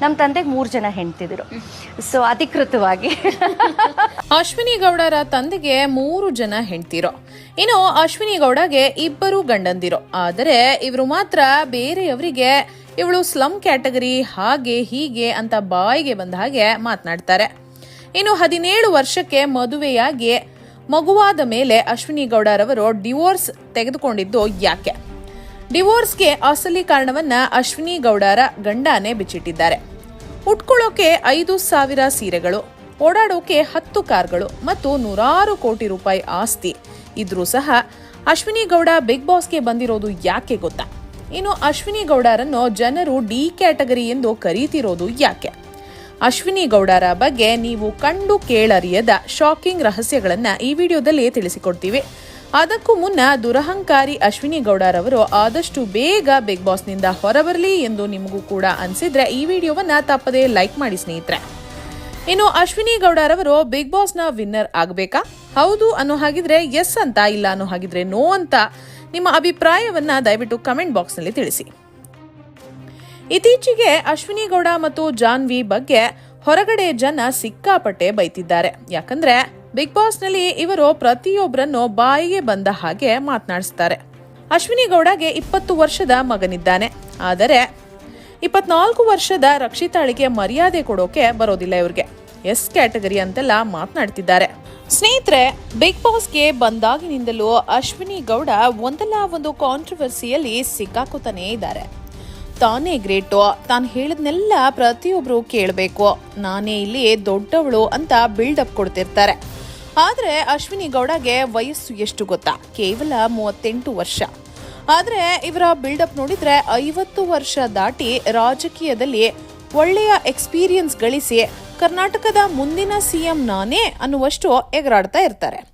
ನಮ್ಮ ತಂದೆಗೆ ಮೂರು ಜನ ಹೆಂಡ್ತಿದ್ರು. ಸೊ ಅಧಿಕೃತವಾಗಿ. ಅಶ್ವಿನಿ ಗೌಡರ ತಂದೆಗೆ ಮೂರು ಜನ ಹೆಂಡ್ತಿರೋ. ಇನ್ನು ಅಶ್ವಿನಿ ಗೌಡಗೆ ಇಬ್ಬರು ಗಂಡಂದಿರೋ. ಆದರೆ ಇವರು ಮಾತ್ರ ಬೇರೆಯವರಿಗೆ ಇವಳು ಸ್ಲಮ್ ಕ್ಯಾಟಗರಿ ಹಾಗೆ ಹೀಗೆ ಅಂತ ಬಾಯಿಗೆ ಬಂದ ಹಾಗೆ ಮಾತನಾಡ್ತಾರೆ. ಇನ್ನು ಹದಿನೇಳು ವರ್ಷಕ್ಕೆ ಮದುವೆಯಾಗಿ ಮಗುವಾದ ಮೇಲೆ ಅಶ್ವಿನಿ ಗೌಡರವರು ಡಿವೋರ್ಸ್ ತೆಗೆದುಕೊಂಡಿದ್ದು ಯಾಕೆ? ಡಿವೋರ್ಸ್ಗೆ ಅಸಲಿ ಕಾರಣವನ್ನ ಅಶ್ವಿನಿ ಗೌಡರ ಗಂಡನೇ ಬಿಚ್ಚಿಟ್ಟಿದ್ದಾರೆ. ಉಟ್ಕೊಳ್ಳೋಕೆ ಐದು ಸಾವಿರ ಸೀರೆಗಳು, ಓಡಾಡೋಕೆ ಹತ್ತು ಕಾರ್ಗಳು ಮತ್ತು ನೂರಾರು ಕೋಟಿ ರೂಪಾಯಿ ಆಸ್ತಿ. ಇದ್ರೂ ಸಹ ಅಶ್ವಿನಿ ಗೌಡ ಬಿಗ್ ಬಾಸ್ಗೆ ಬಂದಿರೋದು ಯಾಕೆ ಗೊತ್ತಾ? ಇನ್ನು ಅಶ್ವಿನಿ ಗೌಡರನ್ನು ಜನರು ಡಿ ಕ್ಯಾಟಗರಿ ಎಂದು ಕರೀತಿರೋದು ಯಾಕೆ? ಅಶ್ವಿನಿ ಗೌಡರ ಬಗ್ಗೆ ನೀವು ಕಂಡು ಕೇಳರಿಯದ ಶಾಕಿಂಗ್ ರಹಸ್ಯಗಳನ್ನು ಈ ವಿಡಿಯೋದಲ್ಲಿ ತಿಳಿಸಿಕೊಡ್ತೀವಿ. ಅದಕ್ಕೂ ಮುನ್ನ ದುರಹಂಕಾರಿ ಅಶ್ವಿನಿ ಗೌಡರವರು ಆದಷ್ಟು ಬೇಗ ಬಿಗ್ ಬಾಸ್ನಿಂದ ಹೊರಬರಲಿ ಎಂದು ನಿಮಗೂ ಕೂಡ ಅನಿಸಿದ್ರೆ ಈ ವಿಡಿಯೋವನ್ನ ತಪ್ಪದೇ ಲೈಕ್ ಮಾಡಿ ಸ್ನೇಹಿತರೆ. ಇನ್ನು ಅಶ್ವಿನಿ ಗೌಡರವರು ಬಿಗ್ ಬಾಸ್ನ ವಿನ್ನರ್ ಆಗಬೇಕಾ? ಹೌದು ಅನ್ನೋ ಹಾಗಿದ್ರೆ ಎಸ್ ಅಂತ, ಇಲ್ಲ ಅನ್ನೋ ಹಾಗಿದ್ರೆ ನೋ ಅಂತ ನಿಮ್ಮ ಅಭಿಪ್ರಾಯವನ್ನ ದಯವಿಟ್ಟು ಕಮೆಂಟ್ ಬಾಕ್ಸ್ನಲ್ಲಿ ತಿಳಿಸಿ. ಇತ್ತೀಚೆಗೆ ಅಶ್ವಿನಿ ಗೌಡ ಮತ್ತು ಜಾನ್ವಿ ಬಗ್ಗೆ ಹೊರಗಡೆ ಜನ ಸಿಕ್ಕಾಪಟ್ಟೆ ಬೈತಿದ್ದಾರೆ. ಯಾಕಂದ್ರೆ ಬಿಗ್ ಬಾಸ್ನಲ್ಲಿ ಇವರು ಪ್ರತಿಯೊಬ್ಬರನ್ನು ಬಾಯಿಗೆ ಬಂದ ಹಾಗೆ ಮಾತನಾಡಿಸ್ತಾರೆ. ಅಶ್ವಿನಿ ಗೌಡಗೆ ಇಪ್ಪತ್ತು ವರ್ಷದ ಮಗನಿದ್ದಾನೆ. ಆದರೆ ಇಪ್ಪತ್ನಾಲ್ಕು ವರ್ಷದ ರಕ್ಷಿತಾಳಿಗೆ ಮರ್ಯಾದೆ ಕೊಡೋಕೆ ಬರೋದಿಲ್ಲ ಇವ್ರಿಗೆ. ಎಸ್ ಕ್ಯಾಟಗರಿ ಅಂತೆಲ್ಲ ಮಾತನಾಡ್ತಿದ್ದಾರೆ. ಸ್ನೇಹಿತರೆ, ಬಿಗ್ ಬಾಸ್ಗೆ ಬಂದಾಗಿನಿಂದಲೂ ಅಶ್ವಿನಿ ಗೌಡ ಒಂದಲ್ಲ ಒಂದು ಕಾಂಟ್ರವರ್ಸಿಯಲ್ಲಿ ಸಿಕ್ಕಾಕೋತಾನೇ ಇದ್ದಾರೆ. ತಾನೇ ಗ್ರೇಟು, ತಾನು ಹೇಳಿದ್ನೆಲ್ಲ ಪ್ರತಿಯೊಬ್ಬರು ಕೇಳಬೇಕು. ನಾನೇ ಇಲ್ಲಿ ದೊಡ್ಡವಳು ಅಂತ ಬಿಲ್ಡಪ್ ಕೊಡ್ತಿರ್ತಾರೆ. ಆದರೆ ಅಶ್ವಿನಿ ಗೌಡಗೆ ವಯಸ್ಸು ಎಷ್ಟು ಗೊತ್ತಾ? ಕೇವಲ ಮೂವತ್ತೆಂಟು ವರ್ಷ. ಆದರೆ ಇವರ ಬಿಲ್ಡಪ್ ನೋಡಿದ್ರೆ ಐವತ್ತು ವರ್ಷ ದಾಟಿ ರಾಜಕೀಯದಲ್ಲಿ ಒಳ್ಳೆಯ ಎಕ್ಸ್ಪೀರಿಯನ್ಸ್ ಗಳಿಸಿ ಕರ್ನಾಟಕದ ಮುಂದಿನ ಸಿಎಂ ನಾನೇ ಅನ್ನುವಷ್ಟು ಎಗರಾಡ್ತಾ ಇರ್ತಾರೆ.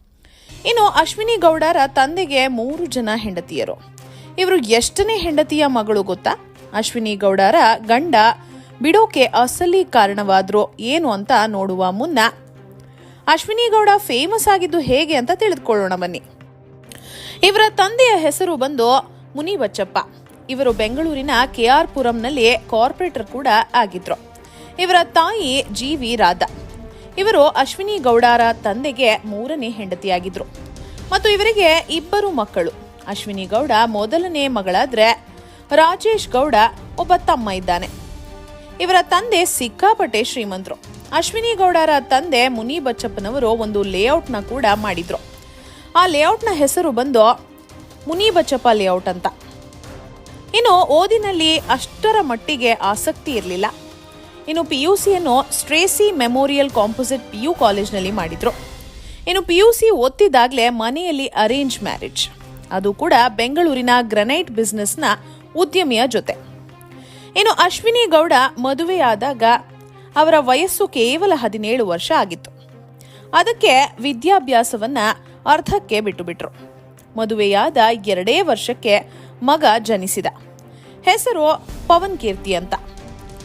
ಇನ್ನು ಅಶ್ವಿನಿ ಗೌಡರ ತಂದೆಗೆ ಮೂರು ಜನ ಹೆಂಡತಿಯರು. ಇವರು ಎಷ್ಟನೇ ಹೆಂಡತಿಯ ಮಗಳು ಗೊತ್ತಾ? ಅಶ್ವಿನಿ ಗೌಡರ ಗಂಡ ಬಿಡೋಕೆ ಅಸಲಿ ಕಾರಣವಾದ್ರು ಏನು ಅಂತ ನೋಡುವ ಮುನ್ನ ಅಶ್ವಿನಿ ಗೌಡ ಫೇಮಸ್ ಆಗಿದ್ದು ಹೇಗೆ ಅಂತ ತಿಳಿದುಕೊಳ್ಳೋಣ ಬನ್ನಿ. ಇವರ ತಂದೆಯ ಹೆಸರು ಬಂದು ಮುನಿ ಬಚ್ಚಪ್ಪ ಇವರು ಬೆಂಗಳೂರಿನ ಕೆ ಆರ್ ಪುರಂನಲ್ಲಿ ಕಾರ್ಪೊರೇಟರ್ ಕೂಡ ಆಗಿದ್ರು. ಇವರ ತಾಯಿ ಜಿ ವಿ ರಾಧಾ. ಇವರು ಅಶ್ವಿನಿ ಗೌಡರ ತಂದೆಗೆ ಮೂರನೇ ಹೆಂಡತಿಯಾಗಿದ್ರು. ಮತ್ತು ಇವರಿಗೆ ಇಬ್ಬರು ಮಕ್ಕಳು. ಅಶ್ವಿನಿ ಗೌಡ ಮೊದಲನೇ ಮಗಳಾದ್ರೆ ರಾಜೇಶ್ ಗೌಡ ಒಬ್ಬ ತಮ್ಮ ಇದ್ದಾನೆ. ಇವರ ತಂದೆ ಸಿಕ್ಕಾಪಟ್ಟೆ ಶ್ರೀಮಂತರು. ಅಶ್ವಿನಿ ಗೌಡರ ತಂದೆ ಮುನಿ ಬಚ್ಚಪ್ಪನವರು ಒಂದು ಲೇಔಟ್ನ ಕೂಡ ಮಾಡಿದ್ರು. ಆ ಲೇಔಟ್ನ ಹೆಸರು ಬಂದು ಮುನಿ ಬಚ್ಚಪ್ಪ ಲೇಔಟ್ ಅಂತ. ಇನ್ನು ಓದಿನಲ್ಲಿ ಅಷ್ಟರ ಮಟ್ಟಿಗೆ ಆಸಕ್ತಿ ಇರಲಿಲ್ಲ. ಇನ್ನು P U ಸಿಯನ್ನು Stracey memorial composite P U ಕಾಲೇಜ್ನಲ್ಲಿ ಮಾಡಿದ್ರು. ಇನ್ನು ಪಿ ಯು ಸಿ ಓದ್ತಿದ್ದಾಗಲೇ ಮನೆಯಲ್ಲಿ ಅರೇಂಜ್ ಮ್ಯಾರೇಜ್. ಅದು ಕೂಡ ಬೆಂಗಳೂರಿನ ಗ್ರನೈಟ್ ಬಿಸ್ನೆಸ್ನ ಉದ್ಯಮಿಯ ಜೊತೆ. ಇನ್ನು ಅಶ್ವಿನಿ ಗೌಡ ಮದುವೆಯಾದಾಗ ಅವರ ವಯಸ್ಸು ಕೇವಲ ಹದಿನೇಳು ವರ್ಷ ಆಗಿತ್ತು. ಅದಕ್ಕೆ ವಿದ್ಯಾಭ್ಯಾಸವನ್ನ ಅರ್ಧಕ್ಕೆ ಬಿಟ್ಟುಬಿಟ್ರು. ಮದುವೆಯಾದ ಎರಡೇ ವರ್ಷಕ್ಕೆ ಮಗ ಜನಿಸಿದ. ಹೆಸರು ಪವನ್ ಕೀರ್ತಿ ಅಂತ.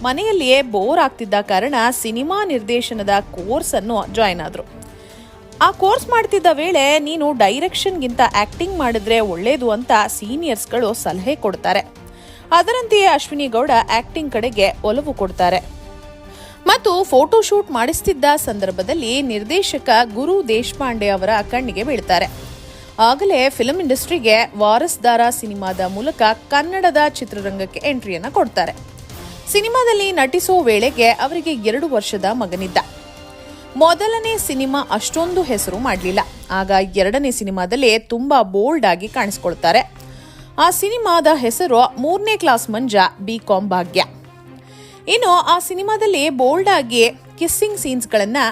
ಮನೆಯಲ್ಲಿಯೇ ಬೋರ್ ಆಗ್ತಿದ್ದ ಕಾರಣ ಸಿನಿಮಾ ನಿರ್ದೇಶನದ ಕೋರ್ಸ್ ಅನ್ನು ಜಾಯ್ನ್ ಆದ್ರು. ಆ ಕೋರ್ಸ್ ಮಾಡ್ತಿದ್ದ ವೇಳೆ ನೀನು ಡೈರೆಕ್ಷನ್ಗಿಂತ ಆಕ್ಟಿಂಗ್ ಮಾಡಿದ್ರೆ ಒಳ್ಳೇದು ಅಂತ ಸೀನಿಯರ್ಸ್ಗಳು ಸಲಹೆ ಕೊಡ್ತಾರೆ. ಅದರಂತೆಯೇ ಅಶ್ವಿನಿ ಗೌಡ ಆಕ್ಟಿಂಗ್ ಕಡೆಗೆ ಒಲವು ಕೊಡ್ತಾರೆ. ಮತ್ತು ಫೋಟೋ ಶೂಟ್ ಮಾಡಿಸ್ತಿದ್ದ ಸಂದರ್ಭದಲ್ಲಿ ನಿರ್ದೇಶಕ ಗುರು ದೇಶಪಾಂಡೆ ಅವರ ಕಣ್ಣಿಗೆ ಬೀಳ್ತಾರೆ. ಆಗಲೇ ಫಿಲಂ ಇಂಡಸ್ಟ್ರಿಗೆ ವಾರಸ್ದಾರ ಸಿನಿಮಾದ ಮೂಲಕ ಕನ್ನಡದ ಚಿತ್ರರಂಗಕ್ಕೆ ಎಂಟ್ರಿಯನ್ನು ಕೊಡ್ತಾರೆ. ಸಿನಿಮಾದಲ್ಲಿ ನಟಿಸೋ ವೇಳೆಗೆ ಅವರಿಗೆ ಎರಡು ವರ್ಷದ ಮಗನಿದ್ದ. ಮೊದಲನೇ ಸಿನಿಮಾ ಅಷ್ಟೊಂದು ಹೆಸರು ಮಾಡಲಿಲ್ಲ. ಆಗ ಎರಡನೇ ಸಿನಿಮಾದಲ್ಲಿ ತುಂಬಾ ಬೋಲ್ಡ್ ಆಗಿ ಕಾಣಿಸ್ಕೊಳ್ತಾರೆ. ಆ ಸಿನಿಮಾದ ಹೆಸರು ಮೂರನೇ ಕ್ಲಾಸ್ ಮಂಜ ಬಿ ಕಾಂ ಭಾಗ್ಯ. ಇನ್ನು ಆ ಸಿನಿಮಾದಲ್ಲಿ ಬೋಲ್ಡ್ ಆಗಿ ಕಿಸ್ಸಿಂಗ್ ಸೀನ್ಸ್ಗಳನ್ನು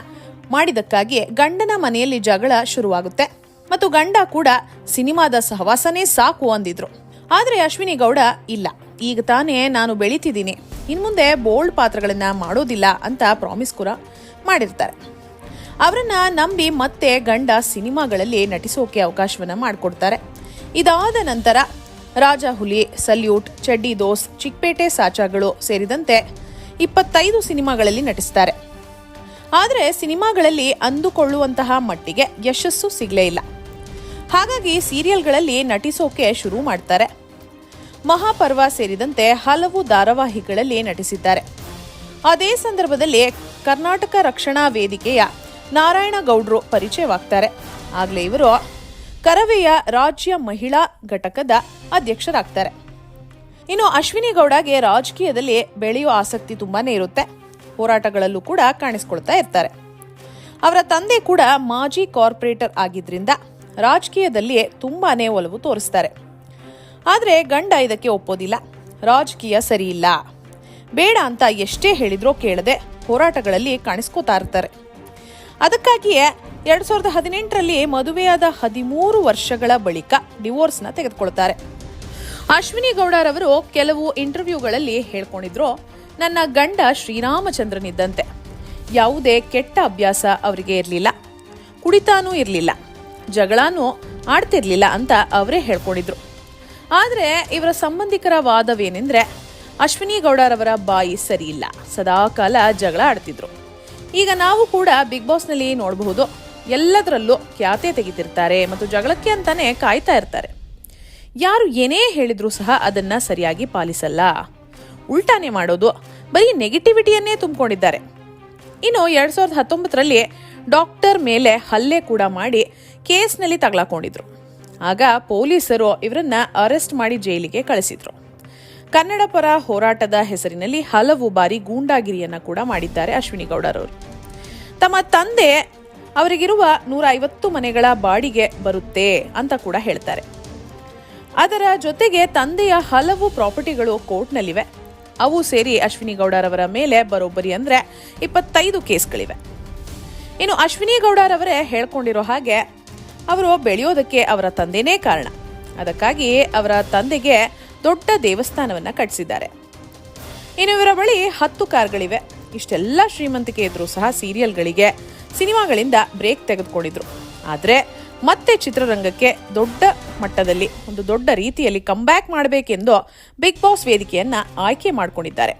ಮಾಡಿದಕ್ಕಾಗಿ ಗಂಡನ ಮನೆಯಲ್ಲಿ ಜಗಳ ಶುರುವಾಗುತ್ತೆ. ಮತ್ತು ಗಂಡ ಕೂಡ ಸಿನಿಮಾದ ಸಹವಾಸನೇ ಸಾಕು ಅಂದಿದ್ರು. ಆದರೆ ಅಶ್ವಿನಿ ಗೌಡ ಇಲ್ಲ. ಈಗ ತಾನೇ ನಾನು ಬೆಳಿತಿದ್ದೀನಿ. ಇನ್ಮುಂದೆ ಬೋಲ್ಡ್ ಪಾತ್ರಗಳನ್ನ ಮಾಡೋದಿಲ್ಲ ಅಂತ ಪ್ರಾಮಿಸ್ ಕೂಡ ಮಾಡಿರ್ತಾರೆ. ಅವರನ್ನ ನಂಬಿ ಮತ್ತೆ ಗಂಡ ಸಿನಿಮಾಗಳಲ್ಲಿ ನಟಿಸೋಕೆ ಅವಕಾಶವನ್ನ ಮಾಡಿಕೊಡ್ತಾರೆ. ಇದಾದ ನಂತರ ರಾಜ ಹುಲಿ ಸಲ್ಯೂಟ್, ಚಡ್ಡಿ ದೋಸ್, ಚಿಕ್ಕಪೇಟೆ ಸಾಚಾಗಳು ಸೇರಿದಂತೆ ಇಪ್ಪತ್ತೈದು ಸಿನಿಮಾಗಳಲ್ಲಿ ನಟಿಸ್ತಾರೆ. ಆದರೆ ಸಿನಿಮಾಗಳಲ್ಲಿ ಅಂದುಕೊಳ್ಳುವಂತಹ ಮಟ್ಟಿಗೆ ಯಶಸ್ಸು ಸಿಗಲೇ ಇಲ್ಲ. ಹಾಗಾಗಿ ಸೀರಿಯಲ್ಗಳಲ್ಲಿ ನಟಿಸೋಕೆ ಶುರು ಮಾಡ್ತಾರೆ. ಮಹಾಪರ್ವ ಸೇರಿದಂತೆ ಹಲವು ಧಾರಾವಾಹಿಗಳಲ್ಲಿ ನಟಿಸಿದ್ದಾರೆ. ಅದೇ ಸಂದರ್ಭದಲ್ಲಿ ಕರ್ನಾಟಕ ರಕ್ಷಣಾ ವೇದಿಕೆಯ ನಾರಾಯಣ ಗೌಡ್ರು ಪರಿಚಯವಾಗ್ತಾರೆ. ಆಗಲೇ ಇವರು ಕರವೆಯ ರಾಜ್ಯ ಮಹಿಳಾ ಘಟಕದ ಅಧ್ಯಕ್ಷರಾಗ್ತಾರೆ. ಇನ್ನು ಅಶ್ವಿನಿ ಗೌಡಗೆ ರಾಜಕೀಯದಲ್ಲಿ ಬೆಳೆಯುವ ಆಸಕ್ತಿ ತುಂಬಾನೇ ಇರುತ್ತೆ. ಹೋರಾಟಗಳಲ್ಲೂ ಕೂಡ ಕಾಣಿಸ್ಕೊಳ್ತಾ ಇರ್ತಾರೆ. ಅವರ ತಂದೆ ಕೂಡ ಮಾಜಿ ಕಾರ್ಪೊರೇಟರ್ ಆಗಿದ್ರಿಂದ ರಾಜಕೀಯದಲ್ಲಿ ತುಂಬಾನೇ ಒಲವು ತೋರಿಸ್ತಾರೆ. ಆದರೆ ಗಂಡ ಇದಕ್ಕೆ ಒಪ್ಪೋದಿಲ್ಲ. ರಾಜಕೀಯ ಸರಿಯಿಲ್ಲ ಬೇಡ ಅಂತ ಎಷ್ಟೇ ಹೇಳಿದ್ರೋ ಕೇಳದೆ ಹೋರಾಟಗಳಲ್ಲಿ ಕಾಣಿಸ್ಕೋತಾ ಇರ್ತಾರೆ. ಅದಕ್ಕಾಗಿಯೇ ಎರಡ್ ಸಾವಿರದ ಹದಿನೆಂಟರಲ್ಲಿ ಮದುವೆಯಾದ ಹದಿಮೂರು ವರ್ಷಗಳ ಬಳಿಕ ಡಿವೋರ್ಸ್ನ ತೆಗೆದುಕೊಳ್ತಾರೆ. ಅಶ್ವಿನಿ ಗೌಡರವರು ಕೆಲವು ಇಂಟರ್ವ್ಯೂಗಳಲ್ಲಿ ಹೇಳ್ಕೊಂಡಿದ್ರು, ನನ್ನ ಗಂಡ ಶ್ರೀರಾಮಚಂದ್ರನಿದ್ದಂತೆ. ಯಾವುದೇ ಕೆಟ್ಟ ಅಭ್ಯಾಸ ಅವರಿಗೆ ಇರಲಿಲ್ಲ. ಕುಡಿತಾನೂ ಇರಲಿಲ್ಲ. ಜಗಳಾನೂ ಆಡ್ತಿರ್ಲಿಲ್ಲ ಅಂತ ಅವರೇ ಹೇಳ್ಕೊಂಡಿದ್ರು. ಆದರೆ ಇವರ ಸಂಬಂಧಿಕರ ವಾದವೇನೆಂದರೆ ಅಶ್ವಿನಿ ಗೌಡರವರ ಬಾಯಿ ಸರಿಯಿಲ್ಲ. ಸದಾಕಾಲ ಜಗಳ ಆಡ್ತಿದ್ರು. ಈಗ ನಾವು ಕೂಡ ಬಿಗ್ ಬಾಸ್ನಲ್ಲಿ ನೋಡಬಹುದು. ಎಲ್ಲದರಲ್ಲೂ ಖ್ಯಾತೆ ತೆಗಿತಿರ್ತಾರೆ ಮತ್ತು ಜಗಳಕ್ಕೆ ಅಂತಾನೆ ಕಾಯ್ತಾ ಇರ್ತಾರೆ. ಯಾರು ಏನೇ ಹೇಳಿದ್ರೂ ಸಹ ಅದನ್ನ ಸರಿಯಾಗಿ ಪಾಲಿಸಲ್ಲ. ಉಲ್ಟಾನೆ ಮಾಡೋದು ಬರೀ ನೆಗೆಟಿವಿಟಿಯನ್ನೇ ತುಂಬಿಕೊಂಡಿದ್ದಾರೆ. ಇನ್ನು ಎರಡ್ ಸಾವಿರದ ಹತ್ತೊಂಬತ್ತರಲ್ಲಿ ಡಾಕ್ಟರ್ ಮೇಲೆ ಹಲ್ಲೆ ಕೂಡ ಮಾಡಿ ಕೇಸ್ನಲ್ಲಿ ತಗಲಾಕೊಂಡಿದ್ರು. ಆಗ ಪೊಲೀಸರು ಇವರನ್ನ ಅರೆಸ್ಟ್ ಮಾಡಿ ಜೈಲಿಗೆ ಕಳಿಸಿದ್ರು. ಕನ್ನಡ ಪರ ಹೋರಾಟದ ಹೆಸರಿನಲ್ಲಿ ಹಲವು ಬಾರಿ ಗೂಂಡಾಗಿರಿಯನ್ನ ಕೂಡ ಮಾಡಿದ್ದಾರೆ ಅಶ್ವಿನಿ ಗೌಡರವರು ತಮ್ಮ ತಂದೆ ಅವರಿಗಿರುವ ನೂರ ಐವತ್ತು ಮನೆಗಳ ಬಾಡಿಗೆ ಬರುತ್ತೆ ಅಂತ ಕೂಡ ಹೇಳ್ತಾರೆ. ಅದರ ಜೊತೆಗೆ ತಂದೆಯ ಹಲವು ಪ್ರಾಪರ್ಟಿಗಳು ಕೋರ್ಟ್ನಲ್ಲಿವೆ. ಅವು ಸೇರಿ ಅಶ್ವಿನಿ ಗೌಡರವರ ಮೇಲೆ ಬರೋಬ್ಬರಿ ಅಂದ್ರೆ ಇಪ್ಪತ್ತೈದು ಕೇಸ್ಗಳಿವೆ. ಇನ್ನು ಅಶ್ವಿನಿ ಗೌಡರವರೇ ಹೇಳ್ಕೊಂಡಿರೋ ಹಾಗೆ ಅವರು ಬೆಳೆಯೋದಕ್ಕೆ ಅವರ ತಂದೆನೇ ಕಾರಣ. ಅದಕ್ಕಾಗಿ ಅವರ ತಂದೆಗೆ ದೊಡ್ಡ ದೇವಸ್ಥಾನವನ್ನ ಕಟ್ಟಿಸಿದ್ದಾರೆ ಇನ್ನು ಇವರ ಬಳಿ ಹತ್ತು ಕಾರ್ಗಳಿವೆ. ಇಷ್ಟೆಲ್ಲ ಶ್ರೀಮಂತಿಕೆ ಇದ್ರೂ ಸಹ ಸೀರಿಯಲ್ಗಳಿಗೆ, ಸಿನಿಮಾಗಳಿಂದ ಬ್ರೇಕ್ ತೆಗೆದುಕೊಂಡಿದ್ರು. ಆದರೆ ಮತ್ತೆ ಚಿತ್ರರಂಗಕ್ಕೆ ದೊಡ್ಡ ಮಟ್ಟದಲ್ಲಿ, ಒಂದು ದೊಡ್ಡ ರೀತಿಯಲ್ಲಿ ಕಂಬ್ಯಾಕ್ ಮಾಡಬೇಕೆಂದು ಬಿಗ್ ಬಾಸ್ ವೇದಿಕೆಯನ್ನ ಆಯ್ಕೆ ಮಾಡಿಕೊಂಡಿದ್ದಾರೆ.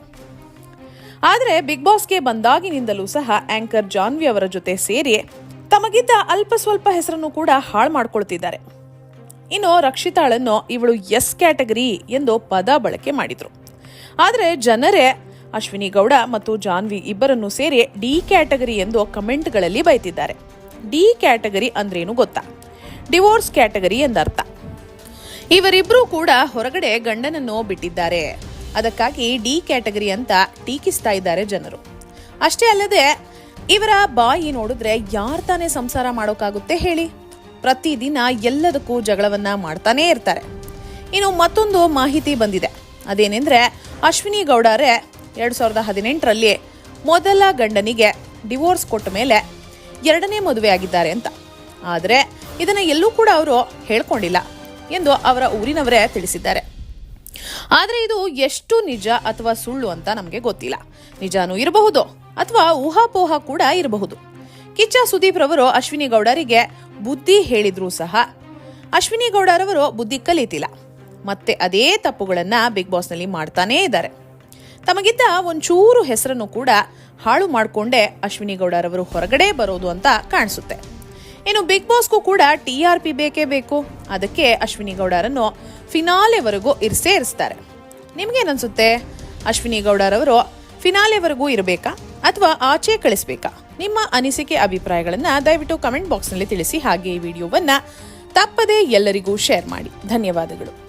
ಆದರೆ ಬಿಗ್ ಬಾಸ್ಗೆ ಬಂದಾಗಿನಿಂದಲೂ ಸಹ ಆಂಕರ್ ಜಾನ್ವಿ ಅವರ ಜೊತೆ ಸೇರಿ ತಮಗಿದ್ದ ಅಲ್ಪ ಸ್ವಲ್ಪ ಹೆಸರನ್ನು ಕೂಡ ಹಾಳು ಮಾಡ್ಕೊಳ್ತಿದ್ದಾರೆ. ಇನ್ನು ರಕ್ಷಿತಾಳನ್ನು ಇವಳು ಎಸ್ ಕ್ಯಾಟಗರಿ ಎಂದು ಪದ ಬಳಕೆ ಮಾಡಿದ್ರು. ಆದರೆ ಜನರೇ ಅಶ್ವಿನಿ ಗೌಡ ಮತ್ತು ಜಾನ್ವಿ ಇಬ್ಬರನ್ನು ಸೇರಿ ಡಿ ಕ್ಯಾಟಗರಿ ಎಂದು ಕಮೆಂಟ್ಗಳಲ್ಲಿ ಬೈತಿದ್ದಾರೆ. ಡಿ ಕ್ಯಾಟಗರಿ ಅಂದ್ರೇನು ಗೊತ್ತಾ? ಡಿವೋರ್ಸ್ ಕ್ಯಾಟಗರಿ ಎಂದರ್ಥ. ಇವರಿಬ್ರು ಕೂಡ ಹೊರಗಡೆ ಗಂಡನನ್ನು ಬಿಟ್ಟಿದ್ದಾರೆ. ಅದಕ್ಕಾಗಿ ಡಿ ಕ್ಯಾಟಗರಿ ಅಂತ ಟೀಕಿಸ್ತಾ ಇದ್ದಾರೆ ಜನರು. ಅಷ್ಟೇ ಅಲ್ಲದೆ, ಇವರ ಬಾಯಿ ನೋಡಿದ್ರೆ ಯಾರ್ ತಾನೇ ಸಂಸಾರ ಮಾಡೋಕ್ಕಾಗುತ್ತೆ ಹೇಳಿ. ಪ್ರತಿದಿನ ಎಲ್ಲದಕ್ಕೂ ಜಗಳವನ್ನ ಮಾಡ್ತಾನೇ ಇರ್ತಾರೆ. ಇನ್ನು ಮತ್ತೊಂದು ಮಾಹಿತಿ ಬಂದಿದೆ. ಅದೇನೆಂದ್ರೆ, ಅಶ್ವಿನಿ ಗೌಡರೇ ಎರಡು ಸಾವಿರದ ಹದಿನೆಂಟರಲ್ಲಿ ಮೊದಲ ಗಂಡನಿಗೆ ಡಿವೋರ್ಸ್ ಕೊಟ್ಟ ಮೇಲೆ ಎರಡನೇ ಮದುವೆ ಆಗಿದ್ದಾರೆ ಅಂತ. ಆದರೆ ಇದನ್ನ ಎಲ್ಲೂ ಕೂಡ ಅವರು ಹೇಳ್ಕೊಂಡಿಲ್ಲ ಎಂದು ಅವರ ಊರಿನವರೇ ತಿಳಿಸಿದ್ದಾರೆ. ಆದರೆ ಇದು ಎಷ್ಟು ನಿಜ ಅಥವಾ ಸುಳ್ಳು ಅಂತ ನಮಗೆ ಗೊತ್ತಿಲ್ಲ. ನಿಜಾನೂ ಇರಬಹುದು ಅಥವಾ ಊಹಾಪೋಹ ಕೂಡ ಇರಬಹುದು. ಕಿಚ್ಚ ಸುದೀಪ್ ರವರು ಅಶ್ವಿನಿ ಗೌಡರಿಗೆ ಬುದ್ಧಿ ಹೇಳಿದ್ರು ಸಹ ಅಶ್ವಿನಿ ಗೌಡರವರು ಬುದ್ಧಿ ಕಲಿತಿಲ್ಲ. ಮತ್ತೆ ಅದೇ ತಪ್ಪುಗಳನ್ನ ಬಿಗ್ ಬಾಸ್ನಲ್ಲಿ ಮಾಡ್ತಾನೇ ಇದ್ದಾರೆ. ತಮಗಿದ್ದ ಒಂಚೂರು ಹೆಸರನ್ನು ಕೂಡ ಹಾಳು ಮಾಡಿಕೊಂಡೇ ಅಶ್ವಿನಿ ಗೌಡರವರು ಹೊರಗಡೆ ಬರೋದು ಅಂತ ಕಾಣಿಸುತ್ತೆ. ಇನ್ನು ಬಿಗ್ ಬಾಸ್ಗೂ ಕೂಡ ಟಿ ಆರ್ ಪಿ ಬೇಕೇ ಬೇಕು. ಅದಕ್ಕೆ ಅಶ್ವಿನಿ ಗೌಡರನ್ನು ಫಿನಾಲೆವರೆಗೂ ಇರಿಸೇ ಇರಿಸ್ತಾರೆ. ನಿಮ್ಗೇನನ್ಸುತ್ತೆ? ಅಶ್ವಿನಿ ಗೌಡರವರು ಫಿನಾಲೆವರೆಗೂ ಇರಬೇಕಾ? ಅಥವಾ ಆಚೆ ಕಳಿಸ್ಬೇಕಾ? ನಿಮ್ಮ ಅನಿಸಿಕೆ ಅಭಿಪ್ರಾಯಗಳನ್ನು ದಯವಿಟ್ಟು ಕಮೆಂಟ್ ಬಾಕ್ಸ್ನಲ್ಲಿ ತಿಳಿಸಿ ಹಾಗೆ ಈ ವಿಡಿಯೋವನ್ನು ತಪ್ಪದೇ ಎಲ್ಲರಿಗೂ ಶೇರ್ ಮಾಡಿ. ಧನ್ಯವಾದಗಳು.